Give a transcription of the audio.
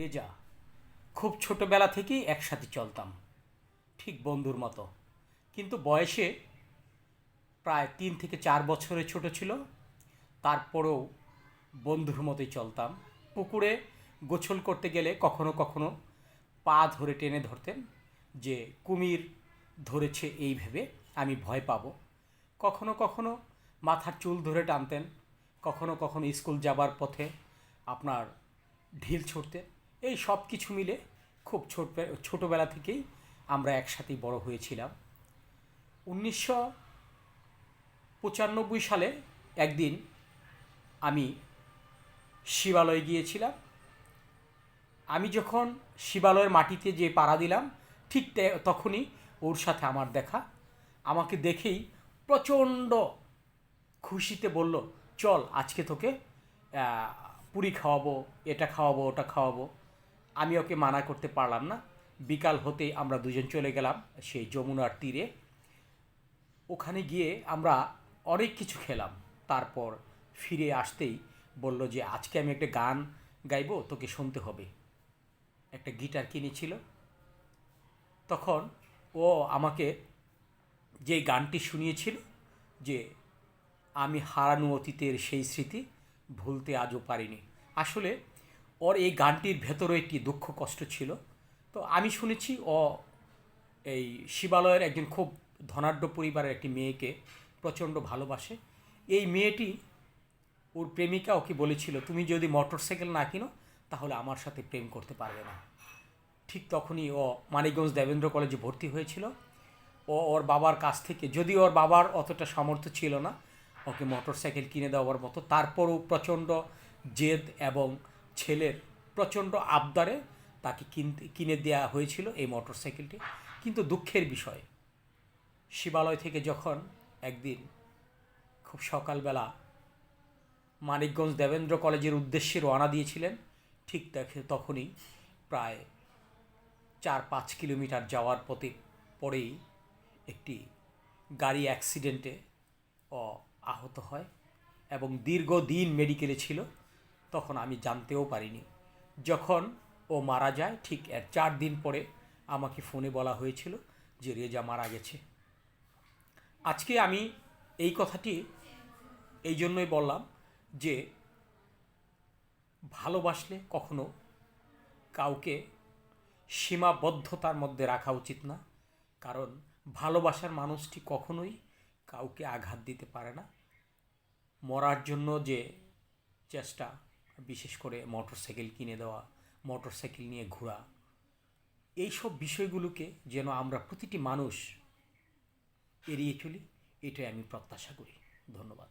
রেজা খুব ছোটবেলা থেকেই একসাথে চলতাম, ঠিক বন্ধুর মতো। কিন্তু বয়সে প্রায় তিন থেকে চার বছরের ছোট ছিল, তারপরেও বন্ধুর মতোই চলতাম। পুকুরে গোসল করতে গেলে কখনো কখনো পা ধরে টেনে ধরতেন যে, কুমির ধরেছে এই ভেবে আমি ভয় পাব। কখনো কখনো মাথার চুল ধরে টানতেন, কখনো কখনো স্কুল যাবার পথে আপনার ঢিল ছুটতে এই সব কিছু মিলে খুব ছোট ছোটোবেলা থেকেই আমরা একসাথেই বড় হয়েছিলাম। উনিশশো পঁচানব্বই সালে একদিন আমি শিবালয়ে গিয়েছিলাম। আমি যখন শিবালয়ের মাটিতে যে পাড়া দিলাম, ঠিক তখনই ওর সাথে আমার দেখা। আমাকে দেখেই প্রচণ্ড খুশিতে বলল, চল আজকে তোকে পুরি খাওয়াবো, এটা খাওয়াবো, ওটা খাওয়াবো। আমি ওকে মানা করতে পারলাম না। বিকাল হতেই আমরা দুজন চলে গেলাম সেই যমুনার তীরে। ওখানে গিয়ে আমরা অনেক কিছু খেলাম। তারপর ফিরে আসতেই বলল যে, আজকে আমি একটা গান গাইবো, তোকে শুনতে হবে। একটা গিটার কিনেছিল। তখন ও আমাকে যে গানটি শুনিয়েছিল যে, আমি হারানো অতীতের সেই স্মৃতি ভুলতে আজও পারিনি। আসলে ওর এই গানটির ভেতরে একটি দুঃখ কষ্ট ছিল। তো আমি শুনেছি ও এই শিবালয়ের একজন খুব ধনাঢ্য পরিবারের একটি মেয়েকে প্রচণ্ড ভালোবাসে। এই মেয়েটি ওর প্রেমিকা ওকে বলেছিল, তুমি যদি মোটর সাইকেল না কিনো, তাহলে আমার সাথে প্রেম করতে পারবে না। ঠিক তখনই ও মানিকগঞ্জ দেবেন্দ্র কলেজে ভর্তি হয়েছিল। ও ওর বাবার কাছ থেকে যদি ওর বাবার অতটা সামর্থ্য ছিল না, ওকে মোটর সাইকেল কিনে দেওয়ার মতো, তারপরও প্রচণ্ড জেদ এবং ছেলের প্রচণ্ড আবদারে তাকে কিনতে, কিনে দেওয়া হয়েছিল এই মোটর সাইকেলটি কিন্তু দুঃখের বিষয়, শিবালয় থেকে যখন একদিন খুব সকালবেলা মানিকগঞ্জ দেবেন্দ্র কলেজের উদ্দেশ্যে রওনা দিয়েছিলেন, ঠিক দেখে তখনই প্রায় চার পাঁচ কিলোমিটার যাওয়ার পথে পরেই একটি গাড়ি অ্যাক্সিডেন্টে আহত হয় এবং দীর্ঘদিন মেডিকেলে ছিল। তখন আমি জানতেও পারিনি। যখন ও মারা যায়, ঠিক এর চার দিন পরে আমাকে ফোনে বলা হয়েছিল যে রেজা মারা গেছে। আজকে আমি এই কথাটি এই জন্যই বললাম যে ভালোবাসলে কখনো কাউকে সীমাবদ্ধতার মধ্যে রাখা উচিত না, কারণ ভালোবাসার মানুষটি কখনোই কাউকে আঘাত দিতে পারে না। মরার জন্য যে চেষ্টা বিশেষ করে মোটর সাইকেল কিনে দেওয়া মোটর সাইকেল নিয়ে ঘোরা, এইসব বিষয়গুলোকে যেন আমরা প্রতিটি মানুষ এড়িয়ে চলি, এটাই আমি প্রত্যাশা করি। ধন্যবাদ।